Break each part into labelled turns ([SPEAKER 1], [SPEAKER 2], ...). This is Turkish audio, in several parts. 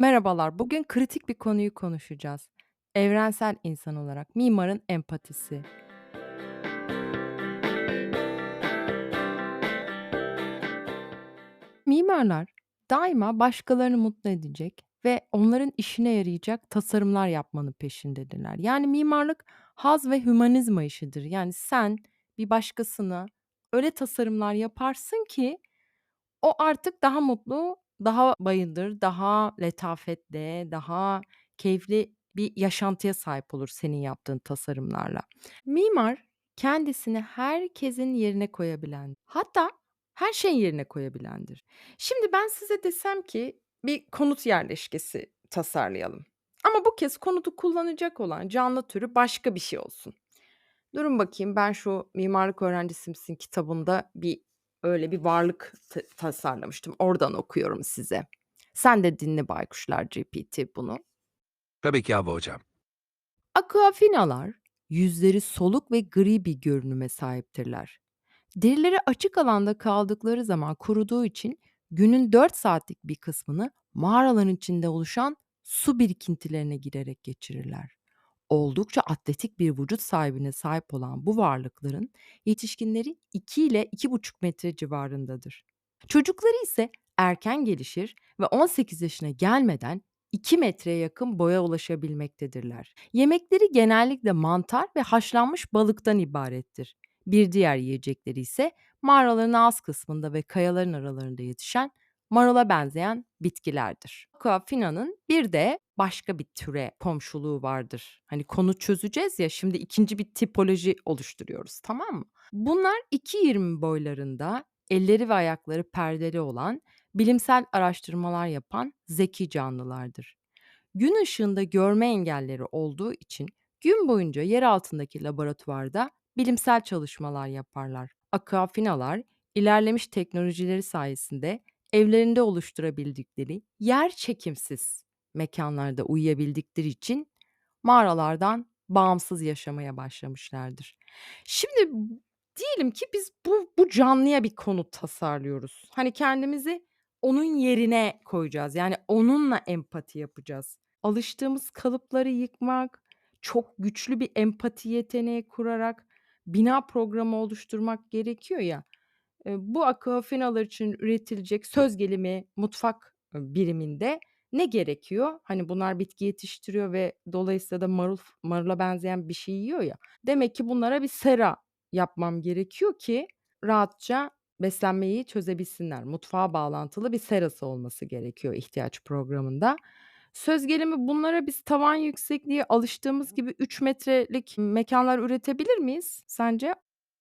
[SPEAKER 1] Merhabalar. Bugün kritik bir konuyu konuşacağız. Evrensel insan olarak mimarın empatisi. Mimarlar daima başkalarını mutlu edecek ve onların işine yarayacak tasarımlar yapmanın peşindedirler. Yani mimarlık haz ve hümanizma işidir. Yani sen bir başkasına öyle tasarımlar yaparsın ki O artık daha mutlu, daha bayındır, daha letafetli, daha keyifli bir yaşantıya sahip olur senin yaptığın tasarımlarla. Mimar kendisini herkesin yerine koyabilen, hatta her şeyin yerine koyabilendir. Şimdi ben size desem ki bir konut yerleşkesi tasarlayalım. Ama bu kez konutu kullanacak olan canlı türü başka bir şey olsun. Durun bakayım, ben şu Mimarlık Öğrencisi Misin kitabında bir öyle bir varlık ta tasarlamıştım. Oradan okuyorum size. Sen de dinle Baykuşlar GPT bunu.
[SPEAKER 2] Tabii ki Havva Hocam.
[SPEAKER 1] Aquafinalar yüzleri soluk ve gri bir görünüme sahiptirler. Derileri açık alanda kaldıkları zaman kuruduğu için günün 4 saatlik bir kısmını mağaraların içinde oluşan su birikintilerine girerek geçirirler. Oldukça atletik bir vücut sahibine sahip olan bu varlıkların yetişkinleri 2 ile iki buçuk metre civarındadır. Çocukları ise erken gelişir ve 18 yaşına gelmeden 2 metreye yakın boya ulaşabilmektedirler. Yemekleri genellikle mantar ve haşlanmış balıktan ibarettir. Bir diğer yiyecekleri ise mağaraların ağız kısmında ve kayaların aralarında yetişen marula benzeyen bitkilerdir. Aquafina'nın bir de başka bir türe komşuluğu vardır. Hani konu çözeceğiz ya şimdi ikinci bir tipoloji oluşturuyoruz tamam mı? Bunlar 2.20 boylarında elleri ve ayakları perdeli olan bilimsel araştırmalar yapan zeki canlılardır. Gün ışığında görme engelleri olduğu için gün boyunca yer altındaki laboratuvarda bilimsel çalışmalar yaparlar. Aquafinalar ilerlemiş teknolojileri sayesinde evlerinde oluşturabildikleri yer çekimsiz mekanlarda uyuyabildikleri için mağaralardan bağımsız yaşamaya başlamışlardır. Şimdi diyelim ki biz bu bu canlıya bir konut tasarlıyoruz. Hani kendimizi onun yerine koyacağız. Yani onunla empati yapacağız. Alıştığımız kalıpları yıkmak, çok güçlü bir empati yeteneği kurarak bina programı oluşturmak gerekiyor ya. Bu akafinalar için üretilecek söz gelimi mutfak, biriminde ne gerekiyor? Hani, bunlar bitki yetiştiriyor ve dolayısıyla da marul marula benzeyen bir şey yiyor ya. Demek ki bunlara bir sera yapmam gerekiyor ki rahatça beslenmeyi çözebilsinler. Mutfağa bağlantılı bir serası olması gerekiyor ihtiyaç programında. Söz gelimi bunlara biz tavan yüksekliği alıştığımız gibi 3 metrelik mekânlar üretebilir miyiz sence?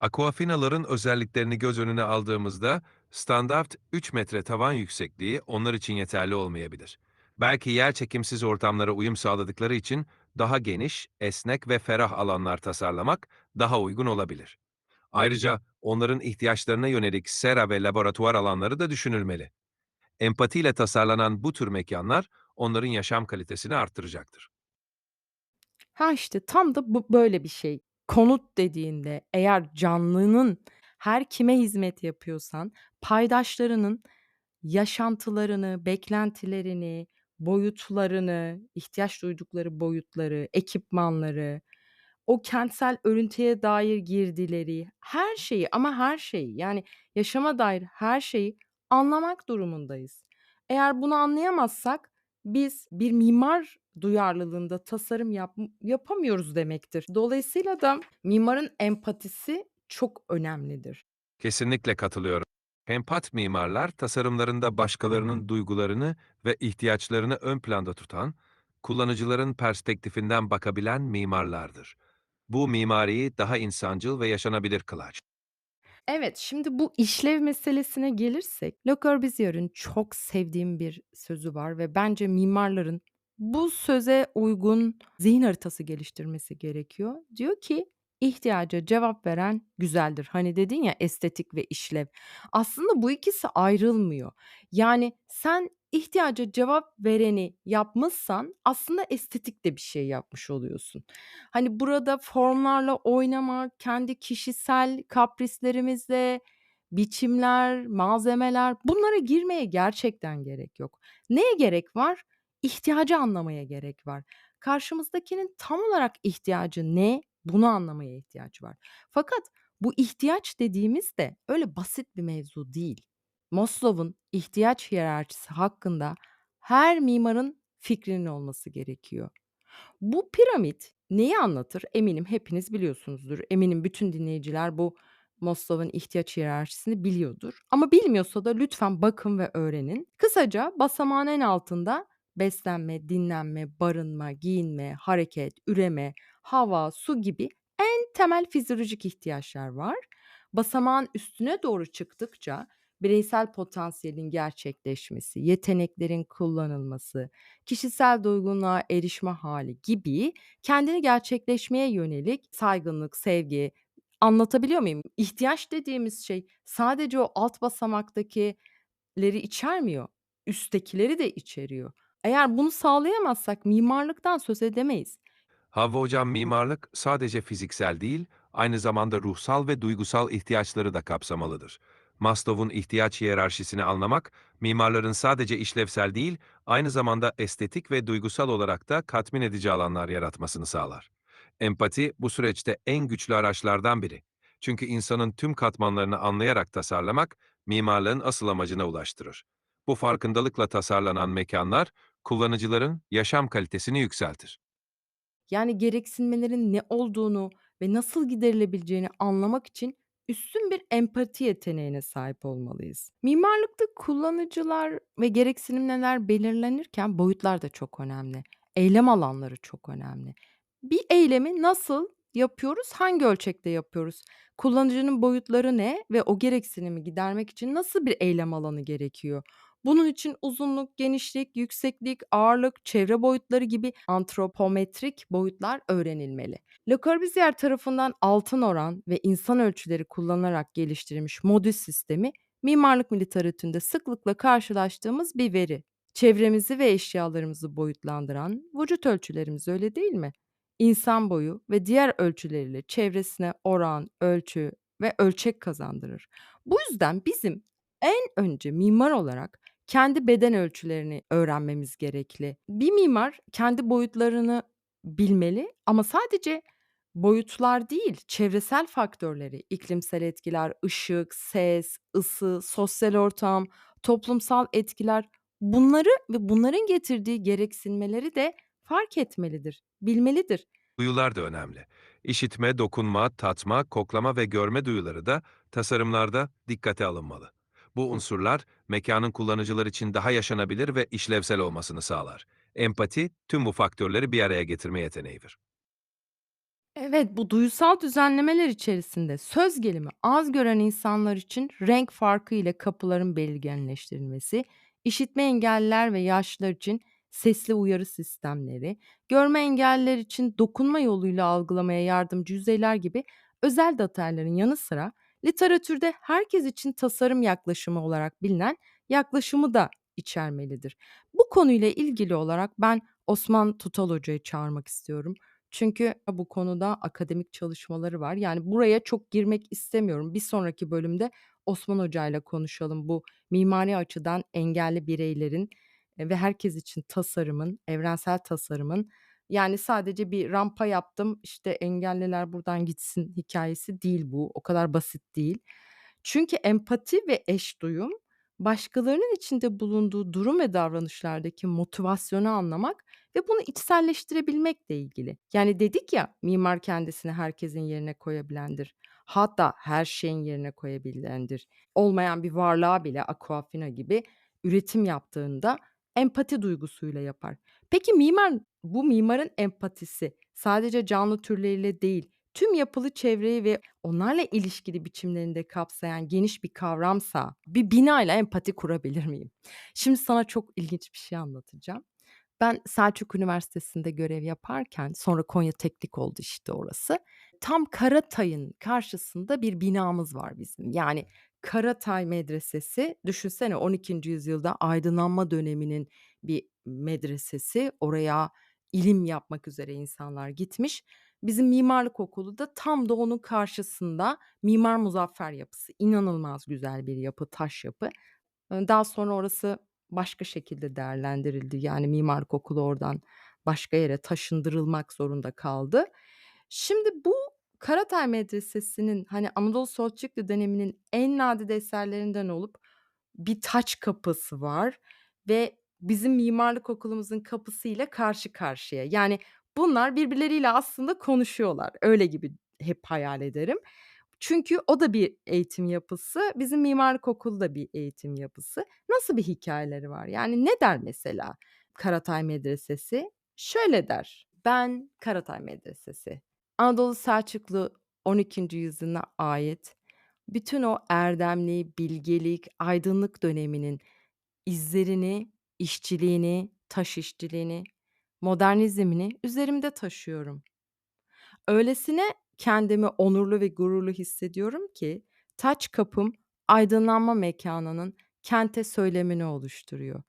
[SPEAKER 2] Aquafinaların özelliklerini göz önüne aldığımızda standart 3 metre tavan yüksekliği onlar için yeterli olmayabilir. Belki yer çekimsiz ortamlara uyum sağladıkları için daha geniş, esnek ve ferah alanlar tasarlamak daha uygun olabilir. Ayrıca onların ihtiyaçlarına yönelik sera ve laboratuvar alanları da düşünülmeli. Empatiyle tasarlanan bu tür mekanlar onların yaşam kalitesini arttıracaktır.
[SPEAKER 1] Ha, işte tam da bu böyle bir şey. Konut dediğinde eğer canlının her kime hizmet yapıyorsan paydaşlarının yaşantılarını, beklentilerini, boyutlarını, ihtiyaç duydukları boyutları, ekipmanları, o kentsel örüntüye dair girdileri, her şeyi ama her şeyi, yani yaşama dair her şeyi anlamak durumundayız. Eğer bunu anlayamazsak biz bir mimar duyarlılığında tasarım yap yapamıyoruz demektir. Dolayısıyla da mimarın empatisi çok önemlidir.
[SPEAKER 2] Kesinlikle katılıyorum. Empat mimarlar tasarımlarında başkalarının duygularını ve ihtiyaçlarını ön planda tutan, kullanıcıların perspektifinden bakabilen mimarlardır. Bu mimariyi daha insancıl ve yaşanabilir kılar.
[SPEAKER 1] Evet, şimdi bu işlev meselesine gelirsek, Le Corbusier'in çok sevdiğim bir sözü var ve bence mimarların bu söze uygun zihin haritası geliştirmesi gerekiyor. Diyor ki, "İhtiyaca cevap veren güzeldir." Hani dedin ya, estetik ve işlev. Aslında bu ikisi ayrılmıyor. Yani sen ihtiyaca cevap vereni yapmışsan aslında estetik de bir şey yapmış oluyorsun. Hani, burada formlarla oynamak, kendi kişisel kaprislerimizle, biçimler, malzemeler bunlara girmeye gerçekten gerek yok. Neye gerek var? İhtiyacı anlamaya gerek var. Karşımızdakinin tam olarak ihtiyacı ne? Bunu anlamaya ihtiyaç var. Fakat bu ihtiyaç dediğimiz de öyle basit bir mevzu değil. Maslow'un ihtiyaç hiyerarşisi hakkında her mimarın fikrinin olması gerekiyor. Bu piramit neyi anlatır? Eminim hepiniz biliyorsunuzdur. Eminim bütün dinleyiciler bu Maslow'un ihtiyaç hiyerarşisini biliyordur. Ama bilmiyorsa da lütfen bakın ve öğrenin. Kısaca basamağın en altında beslenme, dinlenme, barınma, giyinme, hareket, üreme, hava, su gibi en temel fizyolojik ihtiyaçlar var. Basamağın üstüne doğru çıktıkça bireysel potansiyelin gerçekleşmesi, yeteneklerin kullanılması, kişisel doygunluğa erişme hali gibi kendini gerçekleşmeye yönelik saygınlık, sevgi Anlatabiliyor muyum? İhtiyaç dediğimiz şey sadece o alt basamaktakileri içermiyor, üsttekileri de içeriyor. Eğer bunu sağlayamazsak mimarlıktan söz edemeyiz.
[SPEAKER 2] Havva Hocam mimarlık sadece fiziksel değil, aynı zamanda ruhsal ve duygusal ihtiyaçları da kapsamalıdır. Maslow'un ihtiyaç hiyerarşisini anlamak, mimarların sadece işlevsel değil, aynı zamanda estetik ve duygusal olarak da tatmin edici alanlar yaratmasını sağlar. Empati bu süreçte en güçlü araçlardan biri. Çünkü insanın tüm katmanlarını anlayarak tasarlamak, mimarlığın asıl amacına ulaştırır. Bu farkındalıkla tasarlanan mekanlar, kullanıcıların yaşam kalitesini yükseltir.
[SPEAKER 1] Yani gereksinmelerin ne olduğunu ve nasıl giderilebileceğini anlamak için üstün bir empati yeteneğine sahip olmalıyız. Mimarlıkta kullanıcılar ve gereksinimler belirlenirken boyutlar da çok önemli. Eylem alanları çok önemli. Bir eylemi nasıl yapıyoruz, hangi ölçekte yapıyoruz? Kullanıcının boyutları ne ve o gereksinimi gidermek için nasıl bir eylem alanı gerekiyor? Bunun için uzunluk, genişlik, yükseklik, ağırlık, çevre boyutları gibi antropometrik boyutlar öğrenilmeli. Le Corbusier tarafından altın oran ve insan ölçüleri kullanılarak geliştirilmiş modül sistemi mimarlık literatüründe sıklıkla karşılaştığımız bir veri. Çevremizi ve eşyalarımızı boyutlandıran vücut öncelerimiz öyle değil mi? İnsan boyu ve diğer ölçüleriyle çevresine oran, ölçü ve ölçek kazandırır. Bu yüzden bizim en önce mimar olarak kendi beden ölçülerini öğrenmemiz gerekli. Bir mimar kendi boyutlarını bilmeli ama sadece boyutlar değil, çevresel faktörleri, iklimsel etkiler, ışık, ses, ısı, sosyal ortam, toplumsal etkiler bunları ve bunların getirdiği gereksinmeleri de fark etmelidir, bilmelidir.
[SPEAKER 2] Duyular da önemli. İşitme, dokunma, tatma, koklama ve görme duyuları da tasarımlarda dikkate alınmalı. Bu unsurlar mekanın kullanıcılar için daha yaşanabilir ve işlevsel olmasını sağlar. Empati tüm bu faktörleri bir araya getirme yeteneğidir.
[SPEAKER 1] Evet, bu duysal düzenlemeler içerisinde söz gelimi az gören insanlar için renk farkı ile kapıların belirginleştirilmesi, işitme engelliler ve yaşlılar için sesli uyarı sistemleri, görme engelliler için dokunma yoluyla algılamaya yardımcı yüzeyler gibi özel detayların yanı sıra literatürde herkes için tasarım yaklaşımı olarak bilinen yaklaşımı da içermelidir. Bu konuyla ilgili olarak ben Osman Tutal Hoca'yı çağırmak istiyorum. Çünkü bu konuda akademik çalışmaları var. Yani buraya çok girmek istemiyorum. Bir sonraki bölümde Osman Hoca'yla konuşalım. Bu mimari açıdan engelli bireylerin e, ve herkes için tasarımın, evrensel tasarımın yani sadece bir rampa yaptım, işte engelliler buradan gitsin hikayesi değil bu. O kadar basit değil. Çünkü empati ve eşduyum başkalarının içinde bulunduğu durum ve davranışlardaki motivasyonu anlamak ve bunu içselleştirebilmekle ilgili. Yani dedik ya, mimar kendisini herkesin yerine koyabilendir. Hatta her şeyin yerine koyabilendir. Olmayan bir varlığa bile Aquafina gibi üretim yaptığında empati duygusuyla yapar. Peki mimar bu mimarın empatisi sadece canlı türleriyle değil, tüm yapılı çevreyi ve onlarla ilişkili biçimlerini de kapsayan geniş bir kavramsa bir binayla empati kurabilir miyim? Şimdi sana çok ilginç bir şey anlatacağım. Ben Selçuk Üniversitesi'nde görev yaparken sonra Konya Teknik oldu işte orası. Tam Karatay'ın karşısında bir binamız var bizim. Yani Karatay Medresesi düşünsene 12. yüzyılda aydınlanma döneminin bir medresesi. Oraya ilim yapmak üzere insanlar gitmiş. Bizim mimarlık okulu da tam da onun karşısında Mimar Muzaffer Yapısı. İnanılmaz güzel bir yapı, taş yapı. Daha sonra orası başka şekilde değerlendirildi. Yani mimarlık okulu oradan başka yere taşındırılmak zorunda kaldı. Şimdi bu Karatay Medresesi'nin, hani, Anadolu Selçuklu döneminin en nadide eserlerinden olup bir taç kapısı var ve bizim mimarlık okulumuzun kapısıyla karşı karşıya. Yani bunlar birbirleriyle aslında konuşuyorlar. Öyle gibi hep hayal ederim. Çünkü o da bir eğitim yapısı, bizim mimarlık okulu da bir eğitim yapısı. Nasıl bir hikâyeleri var? Yani ne der mesela Karatay Medresesi? Şöyle der: "Ben Karatay Medresesi, Anadolu Selçuklu 12. yüzyılına ait bütün o erdemli, bilgelik, aydınlık döneminin izlerini, işçiliğini, taş işçiliğini, modernizmini üzerimde taşıyorum. Öylesine kendimi onurlu ve gururlu hissediyorum ki taç kapım aydınlanma mekânının kente söylemini oluşturuyor.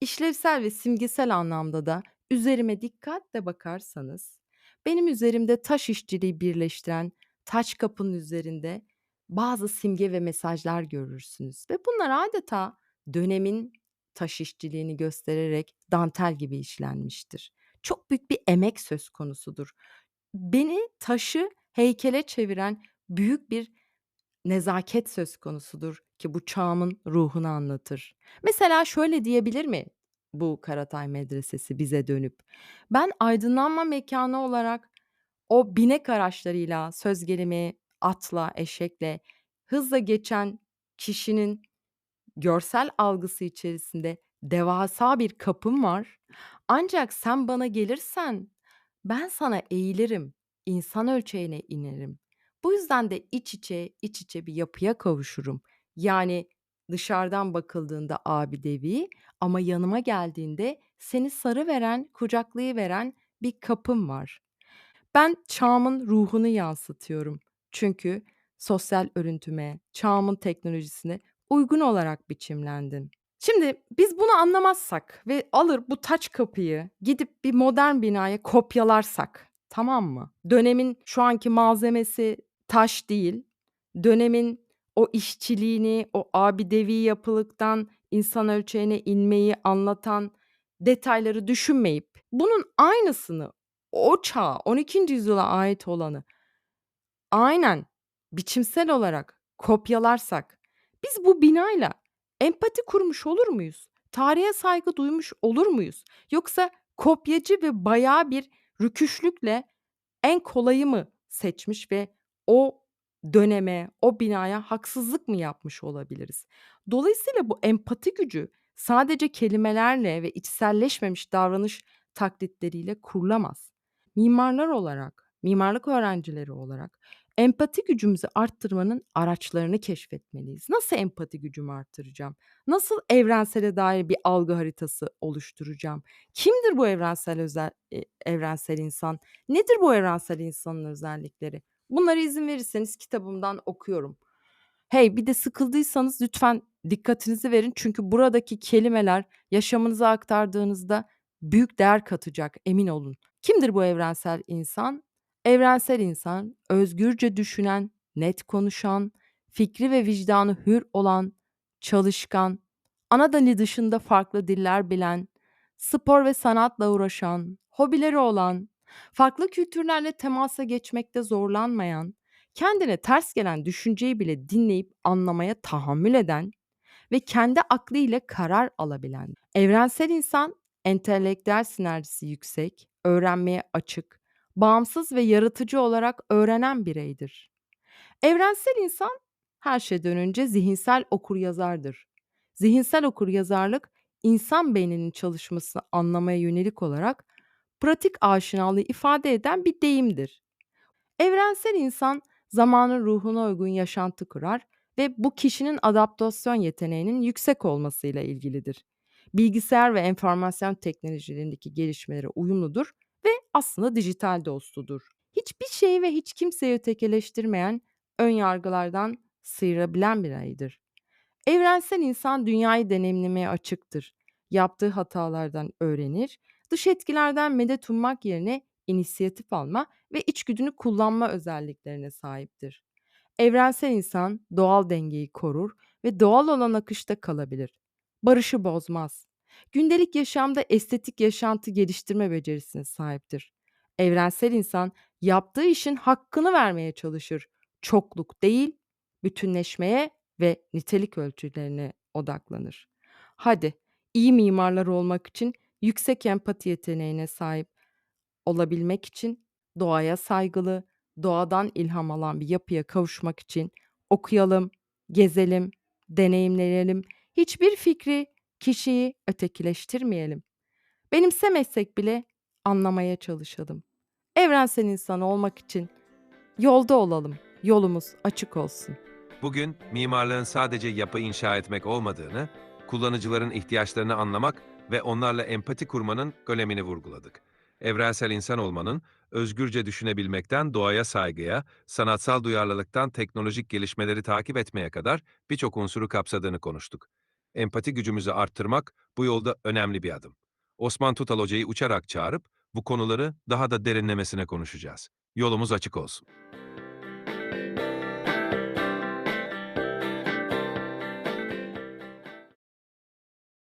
[SPEAKER 1] İşlevsel ve simgesel anlamda da üzerime dikkatle bakarsanız benim üzerimde taş işçiliği birleştiren taç kapının üzerinde bazı simge ve mesajlar görürsünüz ve bunlar adeta dönemin taş işçiliğini göstererek dantel gibi işlenmiştir. Çok büyük bir emek söz konusudur. Beni taşı heykele çeviren büyük bir nezaket söz konusudur ki bu çağımın ruhunu anlatır. Mesela şöyle diyebilir mi bu Karatay Medresesi bize dönüp? Ben aydınlanma mekânı olarak o binek araçlarıyla, söz gelimi atla, eşekle hızla geçen kişinin görsel algısı içerisinde devasa bir kapım var. Ancak sen bana gelirsen ben sana eğilirim, insan ölçeğine inerim. Bu yüzden de iç içe, iç içe bir yapıya kavuşurum. Yani dışarıdan bakıldığında abidevi ama yanıma geldiğinde seni sarıveren, kucaklayıveren bir kapım var. Ben çağımın ruhunu yansıtıyorum. Çünkü sosyal örüntüme, çağımın teknolojisine uygun olarak biçimlendim. Şimdi biz bunu anlamazsak ve alır bu taç kapıyı gidip bir modern binaya kopyalarsak, tamam mı? Dönemin şu anki malzemesi taş değil, dönemin o işçiliğini, o abidevi yapılıktan insan ölçeğine inmeyi anlatan detayları düşünmeyip bunun aynısını o çağa, 12. yüzyıla ait olanı aynen biçimsel olarak kopyalarsak biz bu binayla empati kurmuş olur muyuz? Tarihe saygı duymuş olur muyuz? Yoksa kopyacı ve bayağı bir rüküşlükle en kolayı mı seçmiş ve o döneme, o binaya haksızlık mı yapmış olabiliriz? Dolayısıyla bu empati gücü sadece kelimelerle ve içselleşmemiş davranış taklitleriyle kurulamaz. Mimarlar olarak, mimarlık öğrencileri olarak empati gücümüzü arttırmanın araçlarını keşfetmeliyiz. Nasıl empati gücümü arttıracağım? Nasıl evrensele dair bir algı haritası oluşturacağım? Kimdir bu evrensel özel eee, evrensel insan? Nedir bu evrensel insanın özellikleri? Bunlara izin verirseniz kitabımdan okuyorum. Hey, bir de sıkıldıysanız lütfen dikkatinizi verin çünkü buradaki kelimeler yaşamınıza aktardığınızda büyük değer katacak, emin olun. Kimdir bu evrensel insan? Evrensel insan, özgürce düşünen, net konuşan, fikri ve vicdanı hür olan, çalışkan, ana dili dışında farklı diller bilen, spor ve sanatla uğraşan, hobileri olan, farklı kültürlerle temasa geçmekte zorlanmayan, kendine ters gelen düşünceyi bile dinleyip anlamaya tahammül eden ve kendi aklıyla karar alabilen. Evrensel insan entelektüel sinerjisi yüksek, öğrenmeye açık, bağımsız ve yaratıcı olarak öğrenen bireydir. Evrensel insan her şeyden önce zihinsel okuryazardır. Zihinsel okuryazarlık insan beyninin çalışmasını anlamaya yönelik olarak pratik aşinalığı ifade eden bir deyimdir. Evrensel insan zamanın ruhuna uygun yaşantı kurar ve bu kişinin adaptasyon yeteneğinin yüksek olmasıyla ilgilidir. Bilgisayar ve enformasyon teknolojilerindeki gelişmelere uyumludur aslında dijital dostudur. Hiçbir şeyi ve hiç kimseyi ötekileştirmeyen, ön yargılardan sıyırabilen bir bireydir. Evrensel insan dünyayı deneyimlemeye açıktır. Yaptığı hatalardan öğrenir, dış etkilerden medet ummak yerine inisiyatif alma ve içgüdünü kullanma özelliklerine sahiptir. Evrensel insan doğal dengeyi korur ve doğal olan akışta kalabilir. barışı bozmaz. Gündelik yaşamda estetik yaşantı geliştirme becerisine sahiptir. Evrensel insan yaptığı işin hakkını vermeye çalışır. Çokluk değil, bütünleşmeye ve nitelik ölçülerine odaklanır. Hadi, iyi mimarlar olmak için yüksek empati yeteneğine sahip olabilmek için doğaya saygılı, doğadan ilham alan bir yapıya kavuşmak için okuyalım, gezelim, deneyimleyelim. Hiçbir fikri, kişiyi ötekileştirmeyelim. Benimsemezsek bile anlamaya çalışalım. Evrensel insan olmak için yolda olalım. Yolumuz açık olsun.
[SPEAKER 2] Bugün mimarlığın sadece yapı inşa etmek olmadığını, kullanıcıların ihtiyaçlarını anlamak ve onlarla empati kurmanın önemini vurguladık. Evrensel insan olmanın, özgürce düşünebilmekten doğaya saygıya, sanatsal duyarlılıktan teknolojik gelişmeleri takip etmeye kadar birçok unsuru kapsadığını konuştuk empati gücümüzü arttırmak bu yolda önemli bir adım. Osman Tutal Hoca'yı uçarak çağırıp bu konuları daha da derinlemesine konuşacağız. Yolumuz açık olsun.